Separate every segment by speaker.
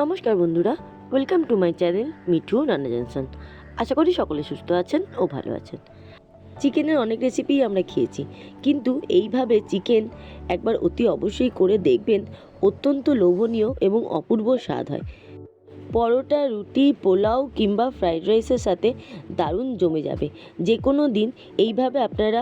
Speaker 1: নমস্কার বন্ধুরা welcome to my channel Mithu রান্না জনসন আশা করি সকলে সুস্থ আছেন ও ভালো আছেন। চিকেনের অনেক রেসিপি আমরা খেয়েছি, কিন্তু এইভাবে চিকেন একবার অতি অবশ্যই করে দেখবেন, অত্যন্ত লোভনীয় এবং অপূর্ব স্বাদ হয়। পরোটা, রুটি, পোলাও কিংবা ফ্রাইড রাইসের সাথে দারুণ জমে যাবে। যে কোনো দিন এইভাবে আপনারা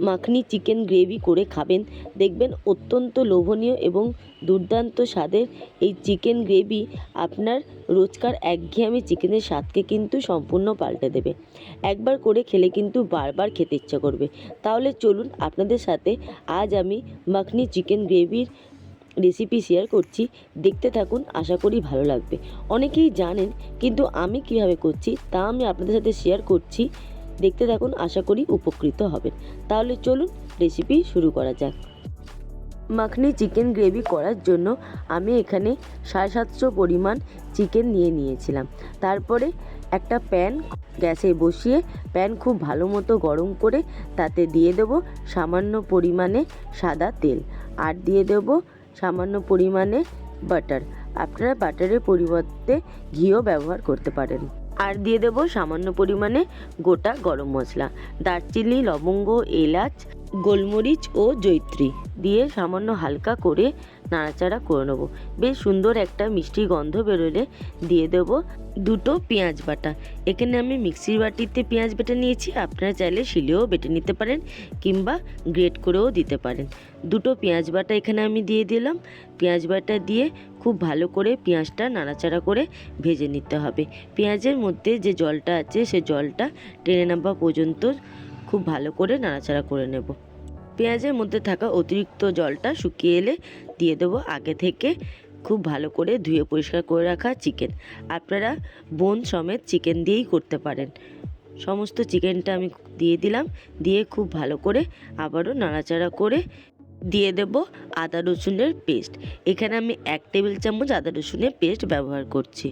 Speaker 1: মাখনি চিকেন গ্রেভি করে খাবেন। দেখবেন অত্যন্ত লোভনীয় এবং দুর্দান্ত স্বাদের এই চিকেন গ্রেভি আপনার রোজকার একঘেয়েমি চিকেনের স্বাদকে কিন্তু সম্পূর্ণ পাল্টে দেবে। একবার করে খেলে কিন্তু বারবার খেতে ইচ্ছা করবে। তাহলে চলুন আপনাদের সাথে আজ আমি মাখনি চিকেন গ্রেভির রেসিপি শেয়ার করছি। দেখতে থাকুন, আশা করি ভালো লাগবে। অনেকেই জানেন কিন্তু আমি কীভাবে করছি তা আমি আপনাদের সাথে শেয়ার করছি। দেখতে থাকুন, আশা করি উপকৃত হবেন। তাহলে চলুন রেসিপি শুরু করা যাক। মাখনি চিকেন গ্রেভি করার জন্য আমি এখানে সাড়ে সাতশো পরিমাণ চিকেন নিয়ে নিয়েছিলাম। তারপরে একটা প্যান গ্যাসে বসিয়ে প্যান খুব ভালো মতো গরম করে তাতে দিয়ে দেব সামান্য পরিমাণে সাদা তেল। আর দিয়ে দেব সামান্য পরিমাণে বাটার আপনারা বাটারের পরিবর্তে ঘিও ব্যবহার করতে পারেন। আর দিয়ে দেব সামান্য পরিমাণে গোটা গরম মশলা। দারচিনি, লবঙ্গ, এলাচ, গোলমরিচ ও জৈত্রী দিয়ে সামান্য হালকা করে নাড়াচাড়া করে নেব। বেশ সুন্দর একটা মিষ্টি গন্ধ বেরোলে দিয়ে দেব দুটো পেঁয়াজ বাটা। এখানে আমি মিক্সির বাটিতে পেঁয়াজ বেটে নিয়েছি, আপনারা চাইলে শিলেও বেটে নিতে পারেন কিংবা গ্রেট করেও দিতে পারেন। দুটো পেঁয়াজ বাটা এখানে আমি দিয়ে দিলাম। পেঁয়াজ বাটা দিয়ে খুব ভালো করে পেঁয়াজটা নাড়াচাড়া করে ভেজে নিতে হবে। পেঁয়াজের মধ্যে যে জলটা আছে সে জলটা টেনে নেওয়া পর্যন্ত খুব ভালো করে নাড়াচাড়া করে নেব। পেঁয়াজের মধ্যে থাকা অতিরিক্ত জলটা শুকিয়ে এলে দিয়ে দেবো আগে থেকে খুব ভালো করে ধুয়ে পরিষ্কার করে রাখা চিকেন। আপনারা বোন সমেত চিকেন দিয়েই করতে পারেন। সমস্ত চিকেনটা আমি দিয়ে দিলাম, দিয়ে খুব ভালো করে আবারও নাড়াচাড়া করে দিয়ে দেব আদা রসুনের পেস্ট। এখানে আমি এক টেবিল চামচ আদা রসুনের পেস্ট ব্যবহার করছি।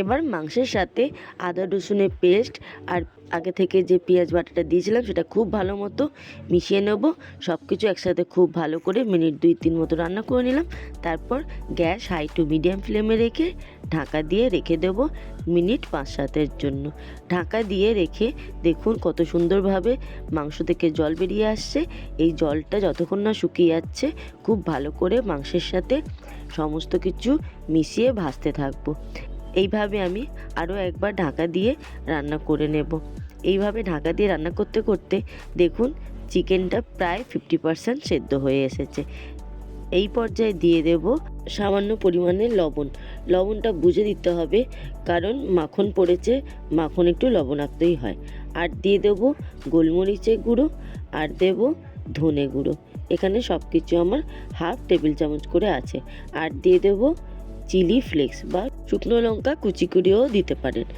Speaker 1: এবার মাংসের সাথে আদা, রসুনের পেস্ট আর আগে থেকে যে পেঁয়াজ বাটাটা দিয়েছিলাম সেটা খুব ভালো মতো মিশিয়ে নেব। সব কিছু একসাথে খুব ভালো করে মিনিট দুই তিন মতো রান্না করে নিলাম। তারপর গ্যাস হাই টু মিডিয়াম ফ্লেমে রেখে ঢাকা দিয়ে রেখে দেব মিনিট পাঁচ সাতের জন্য। ঢাকা দিয়ে রেখে দেখুন কত সুন্দরভাবে মাংস থেকে জল বেরিয়ে আসছে। এই জলটা যতক্ষণ না শুকিয়ে যাচ্ছে খুব ভালো করে মাংসের সাথে সমস্ত কিছু মিশিয়ে ভাজতে থাকব। এইভাবে আমি আরও একবার ঢাকা দিয়ে রান্না করে নেব। এইভাবে ঢাকা দিয়ে রান্না করতে করতে দেখুন চিকেনটা প্রায় ফিফটি পারসেন্ট সেদ্ধ হয়ে এসেছে। এই পর্যায়ে দিয়ে দেব সামান্য পরিমাণে লবণ। লবণটা বুঝে দিতে হবে কারণ মাখন পড়েছে, মাখন একটু লবণাক্তই হয়। আর দিয়ে দেব গোলমরিচের গুঁড়ো আর দেব ধনে গুঁড়ো। এখানে সব কিছু আমার হাফ টেবিল চামচ করে আছে। আর দিয়ে দেবো চিলি ফ্লেক্স বা শুকনো লঙ্কা কুচি করেও দিতে পারেন।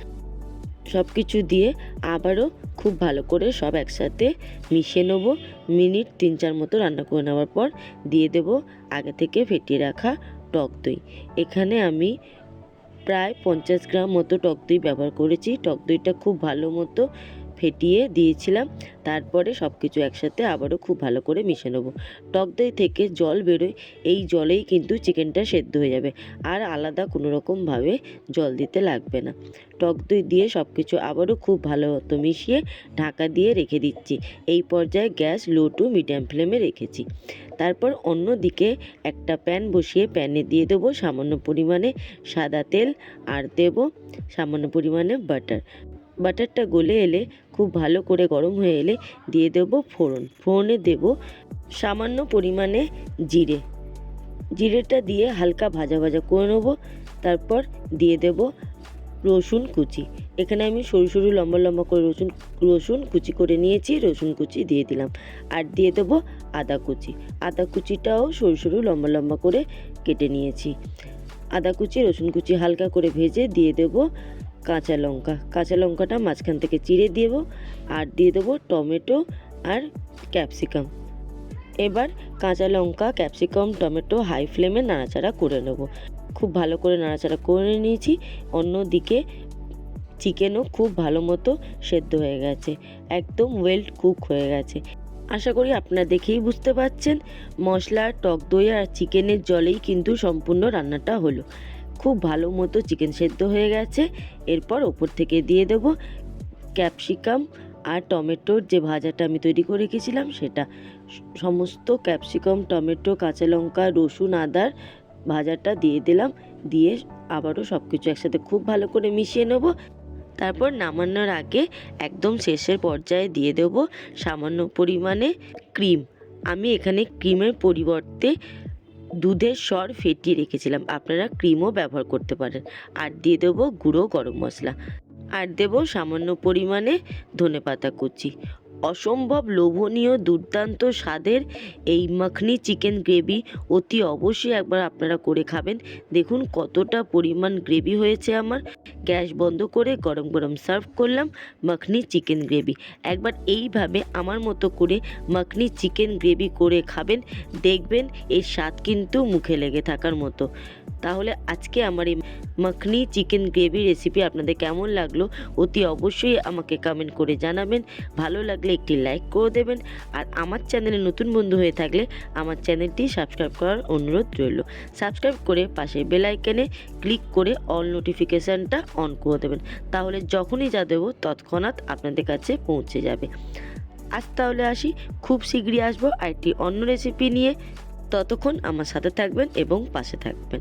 Speaker 1: সব কিছু দিয়ে আবারও খুব ভালো করে সব একসাথে মিশিয়ে নেব। মিনিট তিন চার মতো রান্না করে নেওয়ার পর দিয়ে দেব আগে থেকে ফেটিয়ে রাখা টক দই। এখানে আমি প্রায় পঞ্চাশ গ্রাম মতো টক দই ব্যবহার করেছি। টক দইটা খুব ভালো মতো ফেটিয়ে দিয়েছিলাম। তারপরে সব কিছু একসাথে আবারও খুব ভালো করে মিশে নেব। টক দই থেকে জল বেরোয়, এই জলেই কিন্তু চিকেনটা সেদ্ধ হয়ে যাবে। আর আলাদা কোনো রকমভাবে জল দিতে লাগবে না। টক দই দিয়ে সব কিছু আবারও খুব ভালো মতো মিশিয়ে ঢাকা দিয়ে রেখে দিচ্ছি। এই পর্যায়ে গ্যাস লো টু মিডিয়াম ফ্লেমে রেখেছি। তারপর অন্য দিকে একটা প্যান বসিয়ে প্যানে দিয়ে দেবো সামান্য পরিমাণে সাদা তেল আর দেবো সামান্য পরিমাণে বাটার। বাটারটা গলে এলে খুব ভালো করে গরম হয়ে এলে দিয়ে দেব ফোড়ন। ফোড়নে দেব সামান্য পরিমাণে জিরে। জিরেটা দিয়ে হালকা ভাজা ভাজা করে নেব। তারপর দিয়ে দেব রসুন কুচি। এখানে আমি সরু সরু লম্বা লম্বা করে রসুন রসুন কুচি করে নিয়েছি, রসুন কুচি দিয়ে দিলাম। আর দিয়ে দেব আদা কুচি। আদা কুচিটাও সরু সরু লম্বা লম্বা করে কেটে নিয়েছি। আদা কুচি, রসুন কুচি হালকা করে ভেজে দিয়ে দেব কাঁচা লঙ্কা। কাঁচা লঙ্কাটা মাঝখান থেকে চিড়ে দেব, আর দিয়ে দেবো টমেটো আর ক্যাপসিকাম। এবার কাঁচা লঙ্কা, ক্যাপসিকাম, টমেটো হাই ফ্লেমে নাড়াচাড়া করে নেব। খুব ভালো করে নাড়াচাড়া করে নিয়েছি, অন্যদিকে চিকেনও খুব ভালো মতো সেদ্ধ হয়ে গেছে, একদম ওয়েল কুক হয়ে গেছে। আশা করি আপনারা দেখেই বুঝতে পারছেন, মশলা, টক দই আর চিকেনের জলেই কিন্তু সম্পূর্ণ রান্নাটা হলো। খুব ভালো মতো চিকেন সেদ্ধ হয়ে গেছে। এরপর ওপর থেকে দিয়ে দেবো ক্যাপসিকাম আর টমেটোর যে ভাজাটা আমি তৈরি করে রেখেছিলাম সেটা। সমস্ত ক্যাপসিকাম টমেটো, কাঁচা লঙ্কা, রসুন, আদার ভাজাটা দিয়ে দিলাম। দিয়ে আবারও সব কিছু একসাথে খুব ভালো করে মিশিয়ে নেব। তারপর নামানোর আগে একদম শেষের পর্যায়ে দিয়ে দেব সামান্য পরিমাণে ক্রিম আমি এখানে ক্রিমের পরিবর্তে দুধের সর ফেটিয়ে রেখেছিলাম। আপনারা ক্রিমও ব্যবহার করতে পারেন। আর দিয়ে দেবো গুঁড়ো গরম মশলা। আর দেব সামান্য পরিমাণে ধনে পাতা কুচি। অসম্ভব লোভনীয় দুর্দান্ত স্বাদের এই মাখনি চিকেন গ্রেভি অতি অবশ্যই একবার আপনারা করে খাবেন। দেখুন কতটা পরিমাণ গ্রেভি হয়েছে আমার। গ্যাস বন্ধ করে গরম গরম সার্ভ করলাম মাখনি চিকেন গ্রেভি। একবার এইভাবে আমার মতো করে মাখনি চিকেন গ্রেভি করে খাবেন, দেখবেন এর স্বাদ কিন্তু মুখে লেগে থাকার মতো। তাহলে আজকে আমার এই মাখনি চিকেন গ্রেভি রেসিপি আপনাদের কেমন লাগল অতি অবশ্যই আমাকে কমেন্ট করে জানাবেন। ভালো লাগলে একটি লাইক করে দেবেন। আর আমার চ্যানেলে নতুন বন্ধু হয়ে থাকলে আমার চ্যানেলটি সাবস্ক্রাইব করার অনুরোধ রইল। সাবস্ক্রাইব করে পাশে বেল আইকনে ক্লিক করে অল নোটিফিকেশানটা অন করে দেবেন। তাহলে যখনই যা দেবো তৎক্ষণাৎ আপনাদের কাছে পৌঁছে যাবে। আজ তাহলে আসি। খুব শীঘ্রই আসব আরেকটি অন্য রেসিপি নিয়ে। ততক্ষণ আমার সাথে থাকবেন এবং পাশে থাকবেন।